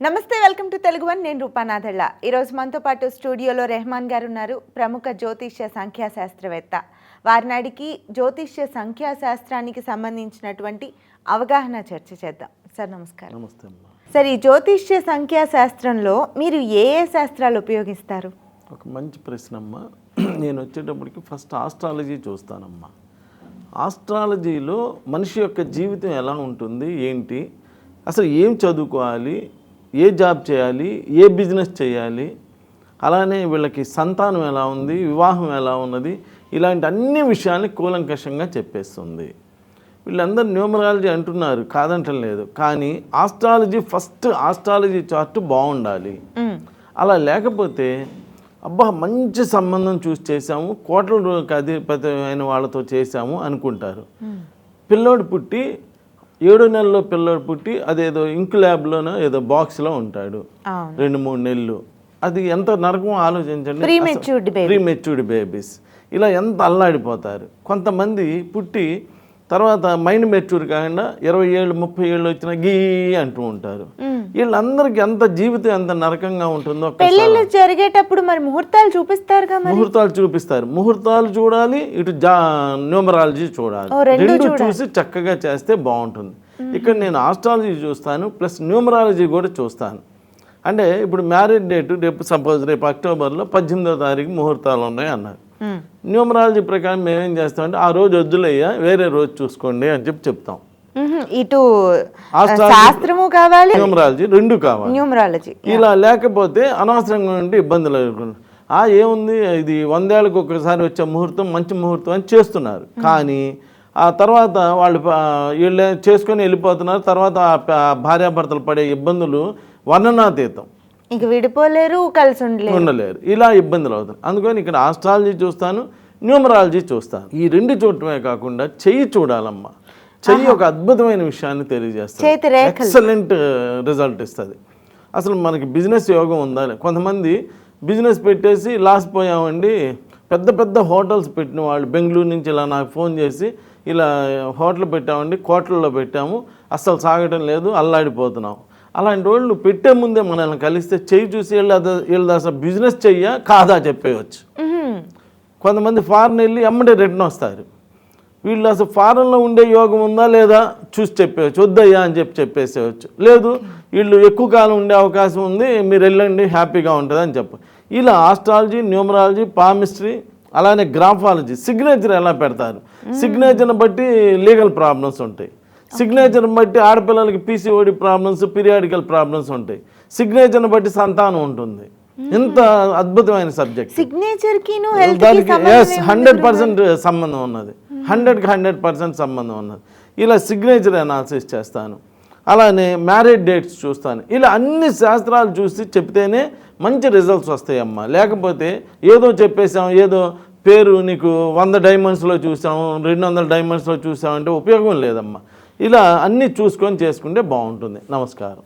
నమస్తే welcome to Telugu one. నేను రూపానాథళ్ళ ఈరోజు మనతో పాటు స్టూడియోలో రెహమాన్ గారు ఉన్నారు ప్రముఖ జ్యోతిష్య సంఖ్యాశాస్త్రవేత్త. వారిని అడిగి జ్యోతిష్య సంఖ్యాశాస్త్రానికి సంబంధించినటువంటి అవగాహన చర్చ చేద్దాం. సార్ నమస్కారం. నమస్తే అమ్మా. సార్ ఈ జ్యోతిష్య సంఖ్యాశాస్త్రంలో మీరు ఏ ఏ శాస్త్రాలు ఉపయోగిస్తారు? ఒక మంచి ప్రశ్న అమ్మా. నేను వచ్చేటప్పటికి ఫస్ట్ ఆస్ట్రాలజీ చూస్తానమ్మా. ఆస్ట్రాలజీలో మనిషి యొక్క జీవితం ఎలా ఉంటుంది ఏంటి అసలు ఏం చదువుకోవాలి ఏ జాబ్ చేయాలి ఏ బిజినెస్ చేయాలి అలానే వీళ్ళకి సంతానం ఎలా ఉంది వివాహం ఎలా ఉన్నది ఇలాంటి అన్ని విషయాల్ని కూలంకషంగా చెప్పేస్తుంది. వీళ్ళందరూ న్యూమరాలజీ అంటున్నారు కాదంటం లేదు. కానీ ఆస్ట్రాలజీ ఫస్ట్ ఆస్ట్రాలజీ చార్ట్ బాగుండాలి. అలా లేకపోతే అబ్బా మంచి సంబంధం చూసి చేశాము కోట్ల అధిపతి అయిన వాళ్ళతో చేశాము అనుకుంటారు. పిల్లోడు పుట్టి ఏడో నెలలో పిల్లోడు పుట్టి అదేదో ఇంక్ ల్యాబ్లోనో ఏదో బాక్స్లో ఉంటాడు. రెండు మూడు నెలలు. అది ఎంత నరకం ఆలోచించండి. ప్రీ మెచ్యూర్డ్ బేబీస్ ఇలా ఎంత అల్లాడిపోతారు. కొంతమంది పుట్టి తర్వాత మైండ్ మెచ్యూర్ కాకుండా ఇరవై ఏళ్ళు ముప్పై ఏళ్ళు వచ్చిన గీ అంటూ ఉంటారు. వీళ్ళందరికీ ఎంత జీవితం ఎంత నరకంగా ఉంటుందో పెళ్ళిళ్ళు జరిగేటప్పుడు మరి ముహూర్తాలు చూపిస్తారుగా మరి? ముహూర్తాలు చూపిస్తారు. ముహూర్తాలు చూడాలి ఇటు జా న్యూమరాలజీ చూడాలి. రెండు చూసి చక్కగా చేస్తే బాగుంటుంది. ఇక్కడ నేను ఆస్ట్రాలజీ చూస్తాను ప్లస్ న్యూమరాలజీ కూడా చూస్తాను. అంటే ఇప్పుడు మ్యారేజ్ డేట్ రేపు సపోజ్ రేపు అక్టోబర్లో పద్దెనిమిదో తారీఖు ముహూర్తాలు ఉన్నాయి అన్నారు. న్యూమరాలజీ ప్రకారం మేమేం చేస్తామంటే ఆ రోజు వద్దులయ్యా వేరే రోజు చూసుకోండి అని చెప్పి చెప్తాం. ఇటు శాస్త్రము కావాలి. న్యూమరాలజీ రెండు కావాలి. న్యూమరాలజీ. ఇలా లేకపోతే అనవసరంగా ఉంటే ఇబ్బందులు ఆ ఏముంది? ఇది వందేళ్ళకి ఒకసారి వచ్చే ముహూర్తం మంచి ముహూర్తం అని చేస్తున్నారు. కానీ ఆ తర్వాత వాళ్ళు వీళ్ళు చేసుకొని వెళ్ళిపోతున్నారు. తర్వాత భార్యాభర్తలు పడే ఇబ్బందులు వర్ణనాతీతం. ఇంక విడిపోలేరు కలిసి ఉండలేరు. ఉండలేరు ఇలా ఇబ్బందులు అవుతాయి అందుకని ఇక్కడ ఆస్ట్రాలజీ చూస్తాను న్యూమరాలజీ చూస్తాను. ఈ రెండు చూడటమే కాకుండా చెయ్యి చూడాలమ్మా. చెయ్యి ఒక అద్భుతమైన విషయాన్ని తెలియజేస్తుంది. ఎక్సలెంట్ రిజల్ట్ ఇస్తుంది. అసలు మనకి బిజినెస్ యోగం ఉందా కొంతమంది బిజినెస్ పెట్టేసి లాస్ పోయామండి. పెద్ద పెద్ద హోటల్స్ పెట్టిన వాళ్ళు బెంగళూరు నుంచి ఇలా నాకు ఫోన్ చేసి ఇలా హోటల్ పెట్టామండి కోట్లలో పెట్టాము. అస్సలు సాగటం లేదు అల్లాడిపోతున్నాం. అలాంటి వాళ్ళు పెట్టే ముందే మనల్ని కలిస్తే చెయ్యి చూసి వీళ్ళు అసలు బిజినెస్ చెయ్యా కాదా చెప్పేయచ్చు. కొంతమంది ఫారెన్ వెళ్ళి ఎమ్మటే రిటర్న్ వస్తారు. వీళ్ళు అసలు ఫారెన్లో ఉండే యోగం ఉందా లేదా చూసి చెప్పేయచ్చు వద్దయ్యా అని చెప్పి చెప్పేసేయచ్చు లేదు వీళ్ళు ఎక్కువ కాలం ఉండే అవకాశం ఉంది మీరు వెళ్ళండి హ్యాపీగా ఉంటుంది అని చెప్పు. ఇలా ఆస్ట్రాలజీ న్యూమరాలజీ పామిస్ట్రీ అలానే గ్రాఫాలజీ సిగ్నేచర్ ఎలా పెడతారు? సిగ్నేచర్ని బట్టి లీగల్ ప్రాబ్లమ్స్ ఉంటాయి. సిగ్నేచర్ని బట్టి ఆడపిల్లలకి పీసీఓడి ప్రాబ్లమ్స్ పీరియాడికల్ ప్రాబ్లమ్స్ ఉంటాయి. సిగ్నేచర్ని బట్టి సంతానం ఉంటుంది. ఇంత అద్భుతమైన సబ్జెక్ట్. సిగ్నేచర్కి హండ్రెడ్ పర్సెంట్ సంబంధం ఉన్నది. హండ్రెడ్కి హండ్రెడ్ పర్సెంట్ సంబంధం ఉన్నది. ఇలా సిగ్నేచర్ అనాలిసిస్ చేస్తాను. అలానే మ్యారేజ్ డేట్స్ చూస్తాను. ఇలా అన్ని శాస్త్రాలు చూసి చెప్తేనే మంచి రిజల్ట్స్ వస్తాయమ్మా. లేకపోతే ఏదో చెప్పేసాం ఏదో పేరు నీకు వంద డైమండ్స్లో చూసాము రెండు వందల డైమండ్స్లో చూసామంటే ఉపయోగం లేదమ్మా. ఇలా అన్నీ చూసుకొని చేసుకుంటే బాగుంటుంది. నమస్కారం.